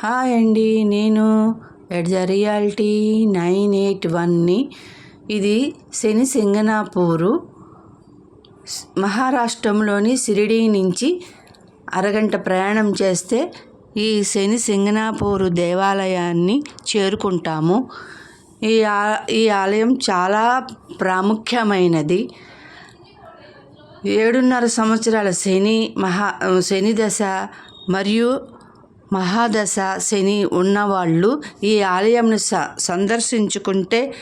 Hi అండి నేను ఎడ్జ reality nine eight వన్ని ఇది శని సింగనాపూరు మహారాష్ట్రంలోని షిరిడీ నుంచి అరగంట ప్రయాణం చేస్తే ఈ శని సింగనాపూరు దేవాలయాన్ని చేరుకుంటాము. ఈ ఆ ఈ ఆలయం చాలా ప్రాముఖ్యమైనది. ఏడున్నర సంవత్సరాల శని మహా శని దశ మరియు మహాదశ శని ఉన్నవాళ్ళు ఈ ఆలయంను స సందర్శించుకుంటే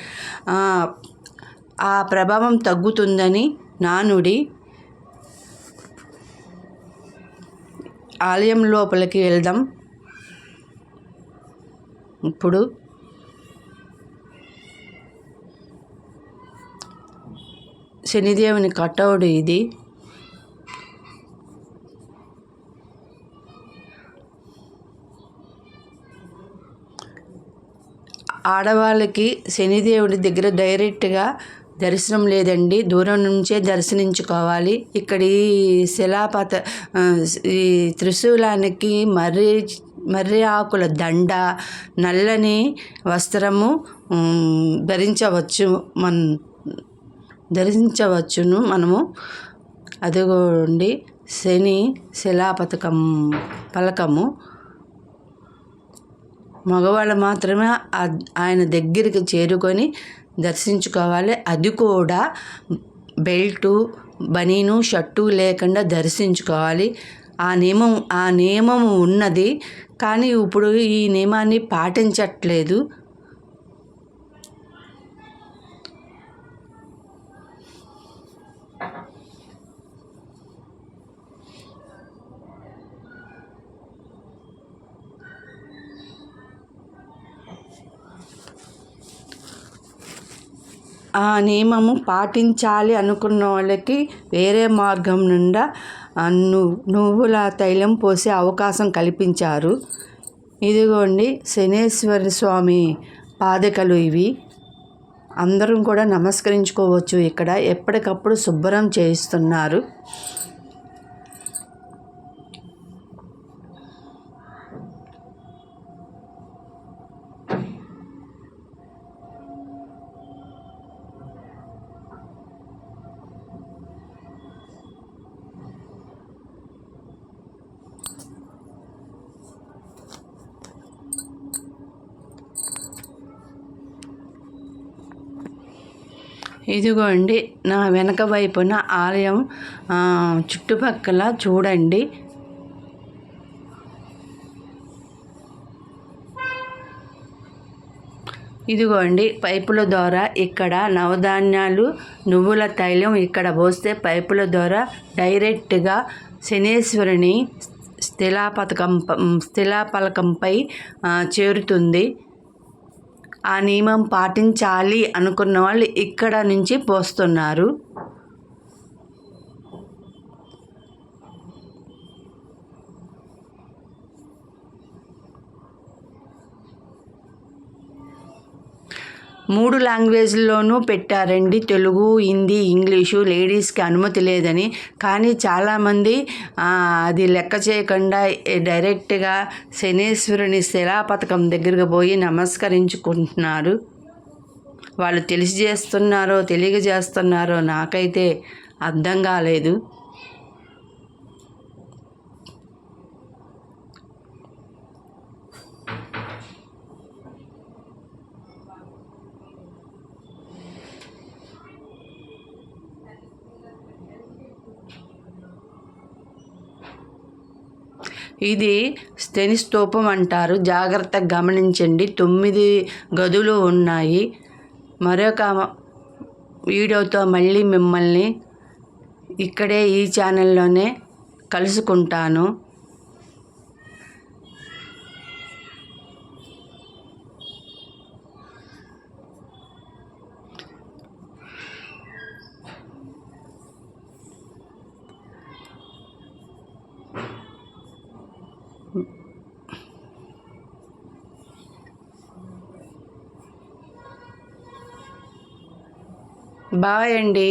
ఆ ప్రభావం తగ్గుతుందని నానుడి ఆలయం లోపలికి వెళ్దాం. ఇప్పుడు శనిదేవుని కట్టవుడు ఇది. ఆడవాళ్ళకి శనిదేవుడి దగ్గర డైరెక్ట్గా దర్శనం లేదండి. దూరం నుంచే దర్శనించుకోవాలి. ఇక్కడ ఈ శిలాపత ఈ త్రిశూలానికి మర్రి మర్రి ఆకుల దండ నల్లని వస్త్రము ధరించవచ్చు మన ధరించవచ్చును మనము. అదిగోండి శని శిలాపతకం పలకము. మగవాళ్ళు మాత్రమే ఆయన దగ్గరికి చేరుకొని దర్శించుకోవాలి. అది కూడా బెల్టు బనీను షర్టు లేకుండా దర్శించుకోవాలి. ఆ నియమం ఆ నియమం ఉన్నది. కానీ ఇప్పుడు ఈ నియమాన్ని పాటించట్లేదు. ఆ నియమము పాటించాలి అనుకున్న వాళ్ళకి వేరే మార్గం నుండా నువ్వుల తైలం పోసే అవకాశం కల్పించారు. ఇదిగోండి శనేశ్వర స్వామి పాదకలు ఇవి. అందరం కూడా నమస్కరించుకోవచ్చు ఇక్కడ. ఎప్పటికప్పుడు శుభ్రం చేయిస్తున్నారు. ఇదిగోండి నా వెనక వైపున ఆలయం చుట్టుపక్కల చూడండి. ఇదిగోండి పైపుల ద్వారా ఇక్కడ నవధాన్యాలు నువ్వుల తైలం ఇక్కడ పోస్తే పైపుల ద్వారా డైరెక్ట్గా శనేశ్వరుని స్థిలాపథకం స్థిలాపలకంపై చేరుతుంది. ఆ నియమం పాటించాలి అనుకున్న వాళ్ళు ఇక్కడ నుంచి పోస్తున్నారు. మూడు లాంగ్వేజ్లోనూ పెట్టారండి. తెలుగు హిందీ ఇంగ్లీషు లేడీస్కి అనుమతి లేదని. కానీ చాలామంది అది లెక్క చేయకుండా డైరెక్ట్గా శనేశ్వరుని శిలా పథకం దగ్గరకు పోయి నమస్కరించుకుంటున్నారు. వాళ్ళు తెలిసి చేస్తున్నారో తెలియజేస్తున్నారో నాకైతే అర్థం కాలేదు. ఇది స్థని స్తూపం అంటారు. జాగ్రత్తగా గమనించండి. తొమ్మిది గదులు ఉన్నాయి. మరొక వీడియోతో మళ్ళీ మిమ్మల్ని ఇక్కడే ఈ ఛానల్లోనే కలుసుకుంటాను. బాయ్ అండి.